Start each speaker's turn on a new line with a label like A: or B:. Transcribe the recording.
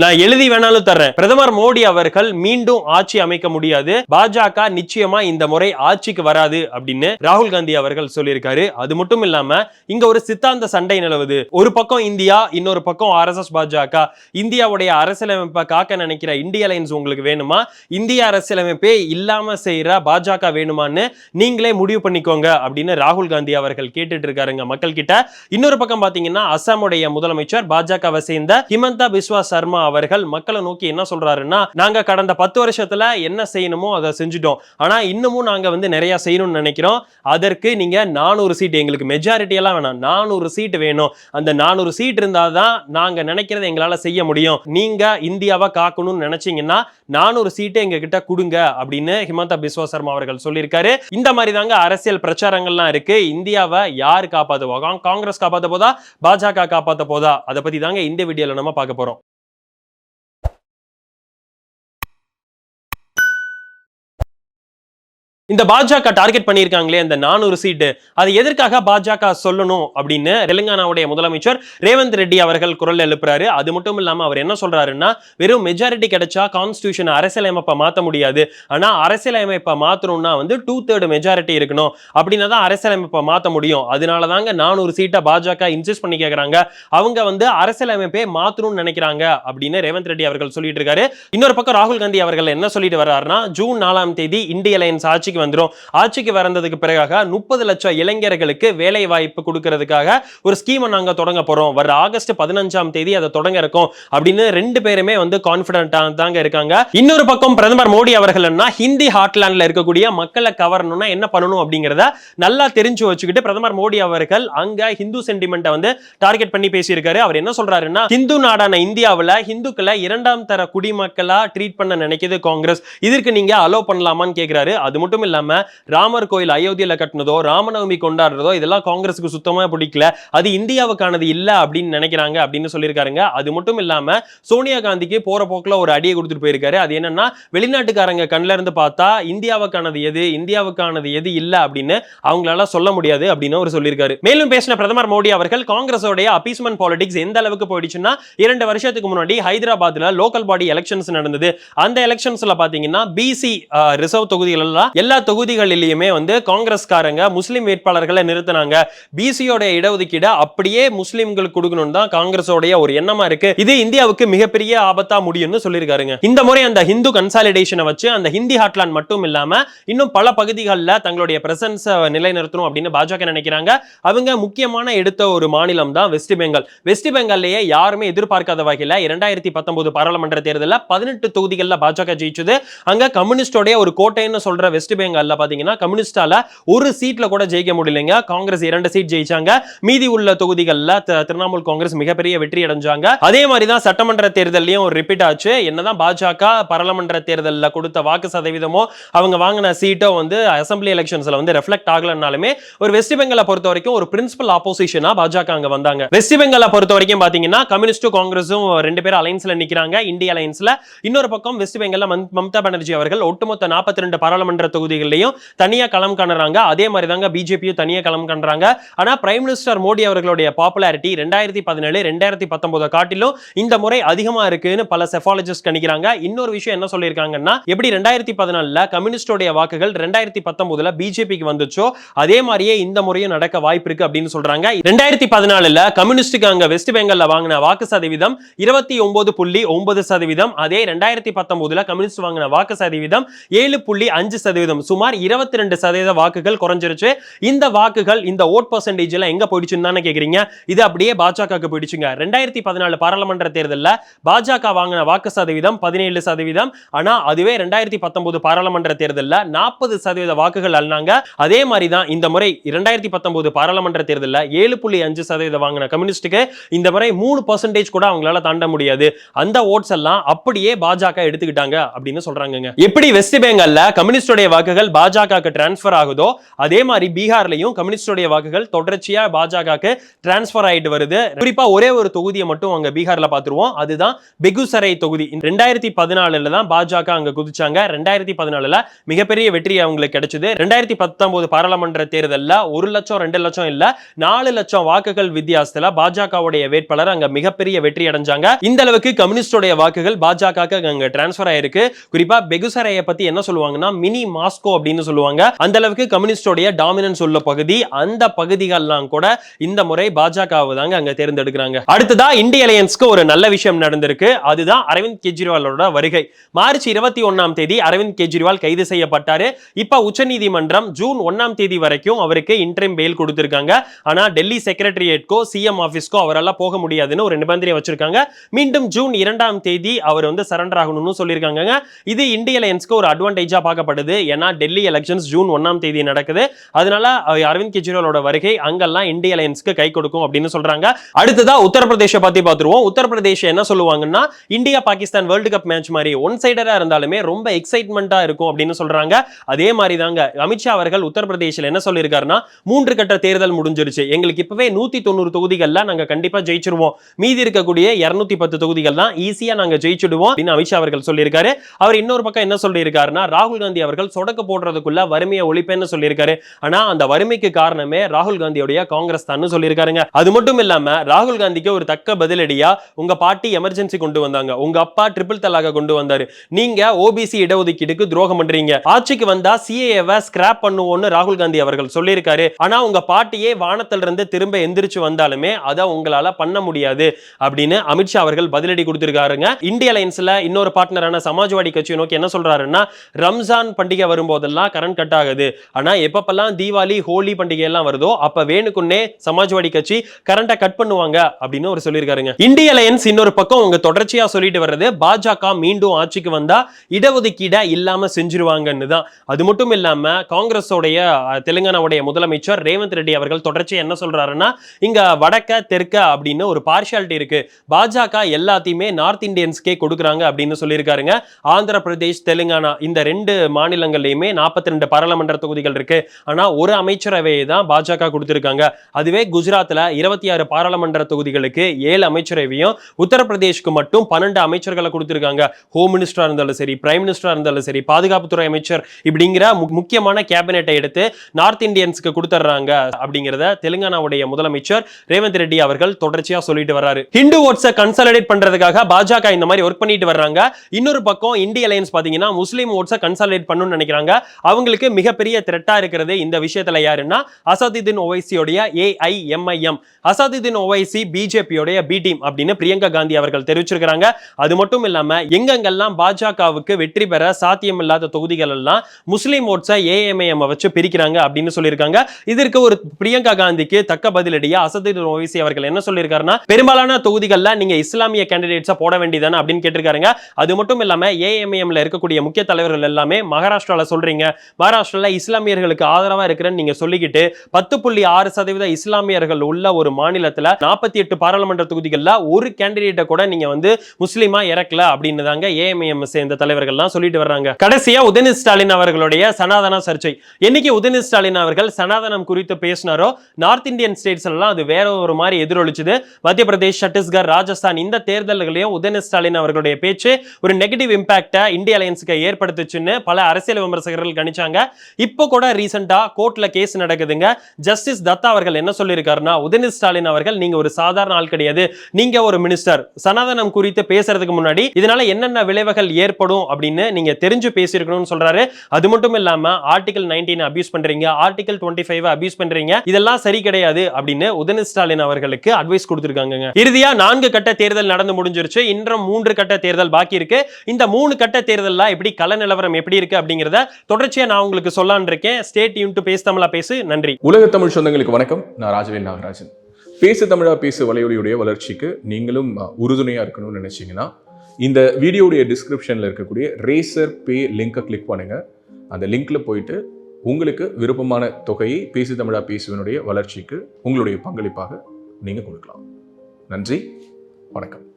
A: நான் எழுதி வேணாலும் தர்றேன். பிரதமர் மோடி அவர்கள் மீண்டும் ஆட்சி அமைக்க முடியாது. பாஜக நிச்சயமா இந்த முறை ஆட்சிக்கு வராது அப்படின்னு ராகுல் காந்தி அவர்கள் சொல்லியிருக்காரு. அது மட்டும் இல்லாம இங்க ஒரு சித்தாந்த சண்டை நிலவுது. ஒரு பக்கம் இந்தியா இன்னொரு பக்கம் ஆர்எஸ்எஸ் பாஜக. இந்தியாவுடைய அரசியலமைப்பை காக்க நினைக்கிற இந்திய அலைன்ஸ் உங்களுக்கு வேணுமா? இந்திய அரசியலமைப்பே இல்லாம செய்யற பாஜக வேணுமான்னு நீங்களே முடிவு பண்ணிக்கோங்க அப்படின்னு ராகுல் காந்தி அவர்கள் கேட்டுட்டு இருக்காருங்க மக்கள் கிட்ட இன்னொரு பக்கம் பாத்தீங்கன்னா அசாமுடைய முதலமைச்சர் பாஜகவை சேர்ந்த ஹிமந்தா பிஸ்வா சர்மா அவர்கள் மக்களை நோக்கி என்ன சொல்றாருன்னா நாங்க கடந்த பத்து வருஷத்துல என்ன செய்யணுமோ அதை செஞ்சுட்டோம். ஆனா இன்னமும் நாங்க வந்து நிறைய செய்யணும்னு நினைக்கிறோம். அதற்கு நீங்க நானூறு சீட் எங்களுக்கு மெஜாரிட்டி எல்லாம் வேணாம். நானூறு சீட் வேணும். அந்த நானூறு சீட் இருந்தாதான் நாங்க நினைக்கிறத எங்களால செய்ய முடியும். நீங்க இந்தியாவை காக்கணும்னு நினைச்சீங்கன்னா நானூறு சீட்டு எங்க கிட்ட கொடுங்க அப்படின்னு ஹிமந்தா பிஸ்வா சர்மா அவர்கள் சொல்லியிருக்காரு. இந்த மாதிரி தாங்க அரசியல் பிரச்சாரங்கள்லாம் இருக்கு. இந்தியாவை யார் காப்பாற்றுவோம் காங்கிரஸ் காப்பாத்த போதா? பாஜக காப்பாத்த போதா? அதை பத்தி தாங்க இந்த வீடியோல நம்ம பார்க்க போறோம். இந்த பாஜக டார்கெட் பண்ணியிருக்காங்களே அந்த நானூறு சீட்டு அது எதற்காக பாஜக சொல்லணும் அப்படின்னு தெலுங்கானாவுடைய முதலமைச்சர் ரேவந்த் ரெட்டி அவர்கள் குரல் எழுப்புறாரு. அது மட்டும் இல்லாம அவர் என்ன சொல்றாருன்னா வெறும் மெஜாரிட்டி கிடைச்சா கான்ஸ்டியூஷன் அரசியலமைப்பை மாத்த முடியாது. ஆனா அரசியலமைப்பை மாத்தணும்னா வந்து டூ தேர்டு மெஜாரிட்டி இருக்கணும். அப்படின்னா தான் அரசியலமைப்பை மாத்த முடியும். அதனால தாங்க நானூறு சீட்டை பாஜக இன்சிஸ்ட் பண்ணி கேட்கறாங்க அவங்க வந்து அரசியலமைப்பை மாத்தணும்னு நினைக்கிறாங்க அப்படின்னு ரேவந்த் ரெட்டி அவர்கள் சொல்லிட்டு இருக்காரு. இன்னொரு பக்கம் ராகுல் காந்தி அவர்கள் என்ன சொல்லிட்டு வர்றாருன்னா ஜூன் நாலாம் தேதி இந்திய அலையன்ஸ் ஆட்சிக்கு வந்துடும் ஆட்சிக்கு வரந்ததுக்கு பிறகாக முப்பது லட்சம் இளைஞர்களுக்கு வேலை வாய்ப்பு கொடுக்கறதுக்காக ஒரு ஸ்கீமை நாங்கள் தொடங்க போகிறோம் வர ஆகஸ்ட் பதினஞ்சாம் தேதி அதை தொடங்க இருக்கோம் அப்படின்னு ரெண்டு பேருமே வந்து கான்பிடண்டா தாங்க இருக்காங்க. இன்னொரு பக்கம் பிரதமர் மோடி அவர்கள் ஹிந்தி ஹாட்லாண்ட்ல இருக்கக்கூடிய மக்களை கவரணும்னா என்ன பண்ணணும் அப்படிங்கிறத நல்லா தெரிஞ்சு வச்சுக்கிட்டு பிரதமர் மோடி அவர்கள் அங்க ஹிந்து சென்டிமெண்ட்டை வந்து டார்கெட் பண்ணி பேசியிருக்காரு. அவர் என்ன சொல்றாருன்னா ஹிந்து நாடான இந்தியாவில் ஹிந்துக்களை இரண்டாம் தர குடிமக்களா ட்ரீட் பண்ண நினைக்கிது காங்கிரஸ். இதற்கு நீங்க அலோ பண்ணலாமான்னு கேக்குறாரு. அது மட்டும் இல்லாம ராமர் கோயில் அயோத்தியில கட்டினதோ ராமநவமி கொண்டாடுறதோ இதெல்லாம் காங்கிரஸுக்கு சுத்தமா பிடிக்கல. அது இந்தியாவுக்கானது இல்ல அப்படின்னு நினைக்கிறாங்க அப்படின்னு சொல்லியிருக்காருங்க. அது மட்டும் இல்லாம சோனியா காந்திக்கு போற போக்குல ஒரு அடியை கொடுத்துட்டு போயிருக்காரு. அது என்னன்னா வெளிநாட்டுக்காரங்க கண்ணுல இருந்து பார்த்தா இந்தியாவுக்கானது எது இந்தியாவுக்கானது எது இல்ல அப்படின்னு அவங்களால சொல்ல முடியாது அப்படின்னு அவர் சொல்லியிருக்காரு. மேலும் பேசின பிரதமர் மோடி அவர்கள் காங்கிரஸோடைய அப்பீஸ்மெண்ட் பாலிடிக்ஸ் எந்த அளவுக்கு போயிடுச்சுன்னா இரண்டு வருஷத்துக்கு முன்னாடி ஹைதராபாத்ல லோக்கல் பாடி எலெக்ஷன்ஸ் நடந்தது. அந்த எலெக்ஷன்ஸ்ல பாத்தீங்கன்னா பிசி ரிசர்வ் தொகுதிகள் எல்லாம் எல்லா தொகுதிகளிலுமே வந்து காங்கிரஸ்காரங்க முஸ்லிம் வேட்பாளர்களை நிறுத்தினாங்க. பிசியோட இடஒதுக்கீடு அப்படியே முஸ்லீம்களுக்கு கொடுக்கணும் தான் காங்கிரஸோடைய ஒரு எண்ணமா இருக்கு. இது இந்தியாவுக்கு மிகப்பெரிய ஆபத்தா முடியும்னு சொல்லியிருக்காருங்க. இந்த முறை அந்த ஹிந்து கன்சாலிடேஷனை வச்சு அந்த ஹிந்தி ஹாட்லாண்ட் மட்டும் இல்லாம இன்னும் பல பகுதிகளில் தங்களுடைய பிரசன்ஸ் நிலைநிறுத்தணும் அப்படின்னு பாஜக நினைக்கிறாங்க. அவங்க முக்கியமான எடுத்த ஒரு மாநிலம் தான் வெஸ்ட் பெங்கால் வெஸ்ட் பெங்கால்லையே யாருமே எதிர்பார்க்காத வகையில் இரண்டாயிரத்தி பத்தொன்பது பாராளுமன்ற தேர்தலில் பதினெட்டு தொகுதிகளில் பாஜக ஜெயிச்சது. அங்க கம்யூனிஸ்டோடைய ஒரு கோட்டைன்னு சொல்ற வெஸ்ட் பெங்கால்ல பாத்தீங்கன்னா கம்யூனிஸ்டால ஒரு சீட்ல கூட ஜெயிக்க முடியலைங்க. காங்கிரஸ் இரண்டு சீட் ஜெயிச்சாங்க. மீதி உள்ள தொகுதிகளில் திரிணாமுல் காங்கிரஸ் மிகப்பெரிய வெற்றி அடைஞ்சாங்க. அதே மாதிரி தான் சட்டமன்ற தேர்தலையும் ஒரு ரிப்பீட் ஆச்சு. என்னதான் பாஜக பாராளுமன்ற தேர்தலில் கொடுத்த வாக்கு சதவீதமோ அவங்க வாங்கின சீட்டோ வந்து அசம்பிளி எலெக்ஷன்ஸ்ல வந்து ரெஃப்ளெக்ட் ஆகலனாலுமே ஒரு வெஸ்ட் பெங்காலை பொறுத்த வரைக்கும் ஒரு பிரின்சிபல் ஆப்போசிஷனா பாஜக அங்க வந்தாங்க. வெஸ்ட் பெங்காலை பொறுத்த வரைக்கும் பாத்தீங்கன்னா கம்யூனிஸ்டும் காங்கிரஸும் ரெண்டு பேரும் அலைன்ஸ்ல நிக்கிறாங்க. இந்திய அலைன்ஸ்ல இன்னொரு பக்கம் வெஸ்ட் பெங்கால்ல மம்தா பானர்ஜி அவர்கள் ஒட்டுமொத்த நாற்பத்தி ரெண்டு பாராளுமன்ற தொகுதி தொகுதிகளிலையும் தனியாக களம் காணுறாங்க அதே மாதிரி தாங்க பிஜேபியும் தனியாக களம் காணுறாங்க ஆனால் பிரைம் மினிஸ்டர் மோடி அவர்களுடைய பாப்புலாரிட்டி ரெண்டாயிரத்தி பதினேழு ரெண்டாயிரத்தி பத்தொன்பதை காட்டிலும் இந்த முறை அதிகமாக இருக்குன்னு பல செஃபாலஜிஸ்ட் கணிக்கிறாங்க. இன்னொரு விஷயம் என்ன சொல்லியிருக்காங்கன்னா எப்படி ரெண்டாயிரத்தி பதினாலில் கம்யூனிஸ்டோடைய வாக்குகள் ரெண்டாயிரத்தி பத்தொன்பதுல பிஜேபிக்கு வந்துச்சோ அதே மாதிரியே இந்த முறையும் நடக்க வாய்ப்பு இருக்கு அப்படின்னு சொல்றாங்க. ரெண்டாயிரத்தி பதினாலுல கம்யூனிஸ்டுக்கு அங்க வெஸ்ட் பெங்கால்ல வாங்கின வாக்கு சதவீதம் இருபத்தி ஒன்பது புள்ளி ஒன்பது சதவீதம். அதே ரெண்டாயிரத்தி பத்தொன்பதுல கம்யூனிஸ்ட் வாங்கின வாக்கு சதவீதம் ஏழு புள்ளி அஞ்சு சதவீதம். சுமார் இருபத்தி ரெண்டு சதவீத வாக்குகள் குறைஞ்சிருச்சு. இந்த வாக்குகள் இந்த ஓட் பர்சன்டேஜ் எல்லாம் எங்க போயிடுச்சுன்னு தானே கேக்குறீங்க? இது அப்படியே பாஜகவுக்கு போயிடுச்சுங்க. ரெண்டாயிரத்தி பதினாலு பாராளுமன்ற தேர்தலில் பாஜக வாங்கின வாக்கு சதவீதம் பதினேழு சதவீதம். ஆனா அதுவே ரெண்டாயிரத்தி பத்தொன்பது பாராளுமன்ற தேர்தலில் நாற்பது சதவீத வாக்குகள் அள்ளினாங்க அதே மாதிரி தான் இந்த முறை இரண்டாயிரத்தி பத்தொன்பது பாராளுமன்ற தேர்தலில் ஏழு புள்ளி அஞ்சு சதவீதம் வாங்கின கம்யூனிஸ்டுக்கு இந்த முறை மூணு பர்சன்டேஜ் கூட அவங்களால தாண்ட முடியாது. அந்த ஓட்ஸ் எல்லாம் அப்படியே பாஜக எடுத்துக்கிட்டாங்க அப்படின்னு சொல்றாங்க எப்படி வெஸ்ட் பெங்கால்ல கம்யூனிஸ்டுடைய வாக்கு வாக்குகள் பாஜகவுக்கு டிரான்ஸ்ஃபர் ஆகுதோ அதே மாதிரி பீகார்லையும் கம்யூனிஸ்டுடைய வாக்குகள் தொடர்ச்சியா பாஜகவுக்கு டிரான்ஸ்ஃபர் ஆயிட்டு வருது. குறிப்பா ஒரே ஒரு தொகுதியை மட்டும் அங்க பீகார்ல பாத்துருவோம் அதுதான் பெகுசரை தொகுதி. ரெண்டாயிரத்தி பதினாலுல தான் பாஜக அங்க குதிச்சாங்க. ரெண்டாயிரத்தி பதினாலுல மிகப்பெரிய வெற்றி அவங்களுக்கு கிடைச்சது. ரெண்டாயிரத்தி பத்தொன்பது பாராளுமன்ற தேர்தலில் ஒரு லட்சம் ரெண்டு லட்சம் இல்ல நாலு லட்சம் வாக்குகள் வித்தியாசத்துல பாஜகவுடைய வேட்பாளர் அங்க மிகப்பெரிய வெற்றி அடைஞ்சாங்க. இந்த அளவுக்கு கம்யூனிஸ்டுடைய வாக்குகள் பாஜக அங்க டிரான்ஸ்ஃபர் ஆயிருக்கு. குறிப்பா பெகுசரையை பத்தி என்ன சொல்லுவாங்கன்னா மினி மாஸ்க் மாஸ்கோ அப்படின்னு சொல்லுவாங்க. அந்த அளவுக்கு கம்யூனிஸ்டோடைய டாமினன்ஸ் உள்ள பகுதி அந்த பகுதிகள்லாம் கூட இந்த முறை பாஜகவை தாங்க அங்க தேர்ந்தெடுக்கிறாங்க. அடுத்ததா இந்திய அலையன்ஸ்க்கு ஒரு நல்ல விஷயம் நடந்திருக்கு. அதுதான் அரவிந்த் கெஜ்ரிவாலோட வருகை. மார்ச் இருபத்தி ஒன்னாம் தேதி அரவிந்த் கெஜ்ரிவால் கைது செய்யப்பட்டாரு. இப்ப உச்சநீதிமன்றம் ஜூன் ஒன்னாம் தேதி வரைக்கும் அவருக்கு இன்டர்ம் பெயில் கொடுத்திருக்காங்க. ஆனா டெல்லி செக்ரட்டரியேட்கோ சிஎம் ஆபீஸ்க்கோ அவரால் போக முடியாதுன்னு ஒரு நிபந்தனை வச்சிருக்காங்க. மீண்டும் ஜூன் இரண்டாம் தேதி அவர் வந்து சரண்டர் ஆகணும்னு சொல்லியிருக்காங்க இது இந்திய அலையன்ஸ்க்கு ஒரு அட்வான்டேஜா பார்க்கப்படுது. ஏன்னா டெல்லி எலெக்ஷன்ஸ் ஜூன் ஒன்னாம் தேதி நடக்குது. அதனால அரவிந்த் கெஜ்ரிவாலோட வருகை அங்கெல்லாம் இந்திய அலையன்ஸ்க்கு கை கொடுக்கும் அப்படின்னு சொல்றாங்க. அடுத்ததா உத்தரப்பிரதேச பத்தி பார்த்துருவோம். உத்தரப்பிரதேஷ் என்ன சொல்லுவாங்கன்னா India Pakistan world cup match மாதிரி ஒன் சைடரா இருந்தாலுமே ரொம்ப எக்ஸைட்மெண்டா இருக்கும் அப்படின்னு சொல்றாங்க. அதே மாதிரி தாங்க அமித்ஷா அவர்கள் உத்தரப்பிரதேசில் என்ன சொல்லியிருக்காருன்னா மூன்று கட்ட தேர்தல் முடிஞ்சிருச்சு. எங்களுக்கு இப்பவே நூத்தி தொண்ணூறு தொகுதிகள்ல நாங்க கண்டிப்பா ஜெயிச்சிருவோம். மீதி இருக்கக்கூடிய இருநூத்தி பத்து தொகுதிகள் தான் ஈஸியா நாங்க ஜெயிச்சிடுவோம் அப்படின்னு அமித்ஷா அவர்கள் சொல்லியிருக்காரு. அவர் இன்னொரு பக்கம் என்ன சொல்லியிருக்காருன்னா ராகுல் காந்தி அவர்கள் சொடக்கு போடுறதுக்குள்ள வறுமையை ஒழிப்பேன்னு சொல்லியிருக்காரு. ஆனா அந்த வறுமைக்கு காரணமே ராகுல் காந்தியுடைய காங்கிரஸ் தான் சொல்லியிருக்காருங்க. அது மட்டும் இல்லாம ராகுல் காந்திக்கு ஒரு தக்க பதிலடியா உங்க பாட்டி எமர்ஜென்சி கொண்டு வந்தாங்க. உங்க அப்பா ட்ரிபிள் தலாக கொண்டு வந்தாரு. நீங்க ஓபிசி இடஒதுக்கீடுக்கு துரோகம் பண்றீங்க. ஆட்சிக்கு வந்தா சிஏவை ஸ்கிராப் பண்ணுவோம்னு ராகுல் காந்தி அவர்கள் சொல்லியிருக்காரு. ஆனா உங்க பாட்டியே வானத்துல இருந்து திரும்ப எந்திரிச்சு வந்தாலுமே அதை உங்களால பண்ண முடியாது அப்படின்னு அமித்ஷா அவர்கள் பதிலடி கொடுத்திருக்காருங்க. இந்திய அலைன்ஸ்ல இன்னொரு பார்ட்னரான சமாஜ்வாடி கட்சியை நோக்கி என்ன சொல்றாருன்னா ரம்ஜான் பண்டிகை வரும்போது போதெல்லாம் கரண்ட் கட் ஆகுது. ஆனால் எப்பப்பெல்லாம் தீபாவளி ஹோலி பண்டிகை எல்லாம் வருதோ அப்ப வேணுக்குன்னே சமாஜ்வாடி கட்சி கரண்ட்டை கட் பண்ணுவாங்க அப்படின்னு அவர் சொல்லியிருக்காருங்க. இந்திய அலையன்ஸ் இன்னொரு பக்கம் உங்க தொடர்ச்சியா சொல்லிட்டு வர்றது பாஜக மீண்டும் ஆட்சிக்கு வந்தா இடஒதுக்கீட இல்லாம செஞ்சிருவாங்கன்னு தான். அது மட்டும் இல்லாம காங்கிரஸோடைய தெலுங்கானாவுடைய முதலமைச்சர் ரேவந்த் ரெட்டி அவர்கள் தொடர்ச்சியா என்ன சொல்றாருன்னா இங்க வடக்க தெற்க அப்படின்னு ஒரு பார்ஷியாலிட்டி இருக்கு. பாஜக எல்லாத்தையுமே நார்த் இந்தியன்ஸ்க்கே கொடுக்குறாங்க அப்படின்னு சொல்லியிருக்காருங்க. ஆந்திர பிரதேஷ் தெலுங்கானா இந்த ரெண்டு மாநிலங்கள்லயுமே நாற்பத்தி ரெண்டு பாராளுமன்ற தொகுதிகள் இருக்கு. ஆனா ஒரு அமைச்சரவையை தான் பாஜக கொடுத்திருக்காங்க. அதுவே குஜராத்ல இருபத்தி ஆறு பாராளுமன்ற தொகுதிகளுக்கு ஏழு அமைச்சரவையும் உத்தரப்பிரதேஷ்க்கு மட்டும் பன்னெண்டு அமைச்சர்களை கொடுத்திருக்காங்க. ஹோம் மினிஸ்டரா இருந்தாலும் சரி பிரைம் மினிஸ்டரா இருந்தாலும் சரி பாதுகாப்புத்துறை அமைச்சர் இப்படிங்கிற முக்கியமான கேபினெட்டை எடுத்து நார்த் இந்தியன்ஸ்க்கு கொடுத்துட்றாங்க அப்படிங்கிறத தெலுங்கானாவுடைய முதலமைச்சர் ரேவந்த் ரெட்டி அவர்கள் தொடர்ச்சியா சொல்லிட்டு வர்றாரு. ஹிந்து ஓட்ஸை கன்சாலிடேட் பண்றதுக்காக பாஜக இந்த மாதிரி ஒர்க் பண்ணிட்டு வர்றாங்க. இன்னொரு பக்கம் இந்திய அலையன்ஸ் பாத்தீங்கன்னா முஸ்லீம் ஓட்ஸை கன்சாலிடேட் பண்ணணும்னு நினைக்கிறாங்க. அவங்களுக்கு மிகப்பெரிய த்ரெட்டா இருக்கிறது இந்த விஷயத்துல யாருன்னா அசதுதீன் ஓவைசியோடைய ஏஐஎம்ஐஎம் அசதுதீன் ஓவைசி பிஜேபியோடைய பி டீம் அப்படின்னு பிரியங்கா காந்தி அவர்கள் தெரிவிச்சிருக்கிறாங்க. அது மட்டும் இல்லாம எங்கெங்கெல்லாம் பாஜகவுக்கு வெற்றி பெற சாத்தியம் இல்லாத தொகுதிகள் எல்லாம் முஸ்லீம் ஓட்ஸை ஏஎம்ஐஎம் வச்சு பிரிக்கிறாங்க அப்படின்னு சொல்லியிருக்காங்க. இதற்கு ஒரு பிரியங்கா காந்திக்கு தக்க பதிலடியா அசதுதீன் ஓவைசி அவர்கள் என்ன சொல்லியிருக்காருன்னா பெரும்பாலான தொகுதிகளில் நீங்க இஸ்லாமிய கேண்டிடேட்ஸை போட வேண்டியதானே அப்படின்னு கேட்டிருக்காருங்க. அது மட்டும் இல்லாம ஏஎம்ஐஎம்ல இருக்கக்கூடிய முக்கிய தலைவர்கள் எல்லாமே மகாராஷ்டிரால சொல்றீங்க. மகாராஷ்டிரால இஸ்லாமியர்களுக்கு ஆதரவா இருக்கிறேன்னு நீங்க சொல்லிக்கிட்டு பத்து புள்ளி ஆறு சதவீத இஸ்லாமியர்கள் உள்ள ஒரு மாநிலத்துல நாற்பத்தி எட்டு பாராளுமன்ற தொகுதிகளில் ஒரு கேண்டிடேட்டை கூட நீங்க வந்து முஸ்லீமா இறக்கல அப்படின்னு தாங்க ஏஎம்ஐஎம் சேர்ந்த தலைவர்கள்லாம் சொல்லிட்டு வர்றாங்க. கடைசியா உதயநிதி ஸ்டாலின் அவர்களுடைய சனாதன சர்ச்சை. என்னைக்கு உதயநிதி ஸ்டாலின் அவர்கள் சனாதனம் குறித்து பேசினாரோ நார்த் இந்தியன் ஸ்டேட்ஸ் எல்லாம் அது வேற ஒரு மாதிரி எதிரொலிச்சுது. மத்திய பிரதேஷ் சத்தீஸ்கர் ராஜஸ்தான் இந்த தேர்தல்களையும் உதயநிதி ஸ்டாலின் அவர்களுடைய பேச்சு ஒரு நெகட்டிவ் இம்பாக்டை இந்திய அலையன்ஸுக்கு ஏற்படுத்துச்சுன்னு பல அரசியல் விமர்சகர்கள் கணிச்சாங்க. இப்போ கூட ரீசெண்டா கோர்ட்ல கேஸ் நடக்குதுங்க. ஜஸ்டிஸ் தத்தா அவர்கள் என்ன சொல்லியிருக்காருன்னா உதயநிதி ஸ்டாலின் அவர்கள் நீங்க ஒரு சாதாரண ஆள் கிடையாது. நீங்க ஒரு மினிஸ்டர். சனாதனம் குறித்து பேசுறதுக்கு முன்னாடி இதனால என்னென்ன விளைவுகள் ஏற்படும் அப்படின்னு நீங்க தெரிஞ்சு பேசியிருக்கணும்னு சொல்றாரு. அது மட்டும் இல்லாம ஆர்டிகல் நைன்டீன் அபியூஸ் பண்றீங்க. ஆர்டிகல் டுவெண்ட்டி ஃபைவ் அபியூஸ் பண்றீங்க. இதெல்லாம் சரி கிடையாது அப்படின்னு உதயநிதி ஸ்டாலின் அவர்களுக்கு அட்வைஸ் கொடுத்துருக்காங்க இறுதியா நான்கு கட்ட தேர்தல் நடந்து முடிஞ்சிருச்சு. இன்றும் மூன்று கட்ட தேர்தல் பாக்கி இருக்கு. இந்த மூணு கட்ட தேர்தல்ல எப்படி கள நிலவரம் எப்படி இருக்கு அப்படிங்கறத தொடர்ச்சியா நான் உங்களுக்கு சொல்லான் இருக்கேன். ஸ்டேட் யூன் டு பேஸ் தமிழா பேசு. நன்றி.
B: உலக தமிழ் சொந்தங்களுக்கு வணக்கம். நான் ராஜவேல் நாகராஜன். பேசு தமிழா பேசு வலையொலியுடைய வளர்ச்சிக்கு நீங்களும் உறுதுணையாக உறுதுணையா இருக்கணும்னு நினைச்சீங்கன்னா இந்த வீடியோடைய டிஸ்கிரிப்ஷன்ல இருக்கக்கூடிய ரேசர் பே லிங்கை கிளிக் பண்ணுங்க. அந்த லிங்க்ல போயிட்டு உங்களுக்கு விருப்பமான தொகையை பேசு தமிழா பேசுவனுடைய வளர்ச்சிக்கு உங்களுடைய பங்களிப்பாக நீங்க கொடுக்கலாம். நன்றி. வணக்கம்.